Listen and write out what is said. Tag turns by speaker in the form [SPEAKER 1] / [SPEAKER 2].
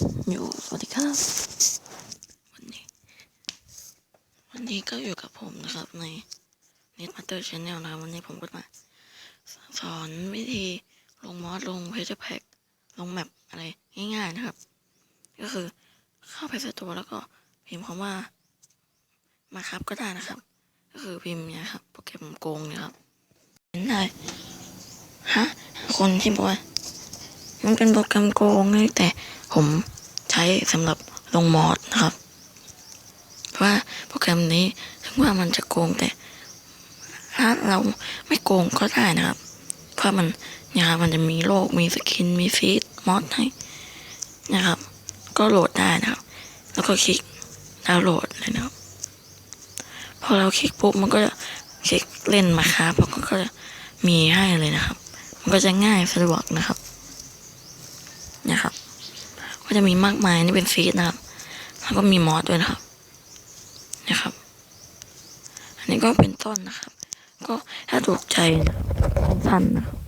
[SPEAKER 1] อยู่สวัสดีครับวันนี้ วันนี้ก็อยู่กับผมนะครับใน Net Master Channel นะครับวันนี้ผมก็มาสอนวิธีลงมอสลงเพจแพ็กลงแมปอะไรง่ายๆนะครับ ก็คือเข้าไปสตัวแล้วก็พิมพ์คำว่ามาครับก็ได้นะครับ ก็คือพิมพ์เนี่ยครับโปรแกรมโกงเนี่ยครับเห็นได้ฮะคนที่บอกว่า มันเป็นโปรแกรมโกงนะแต่ผมใช้สำหรับลงมอดนะครับ เพราะว่าโปรแกรมนี้ถึงว่ามันจะโกงแต่ ถ้าเราไม่โกงก็ได้นะครับ เพราะมันเนี่ยครับมันจะมีโลกมีสกินมีฟีดมอดให้นะครับ ก็โหลดได้นะครับ แล้วก็คลิกดาวน์โหลดเลยนะครับพอเราคลิกปุ๊บมันก็จะคลิกเล่นมาครับแล้วก็จะมีให้เลยนะครับ มันก็จะง่ายสะดวกนะครับ นะครับ ก็จะมีมากมายนี่เป็นฟีดนะครับ แล้วก็มีมอสด้วยนะครับนะครับ อันนี้ก็เป็นต้นนะครับ ก็ถ้าถูกใจนะครับสั้นนะครับ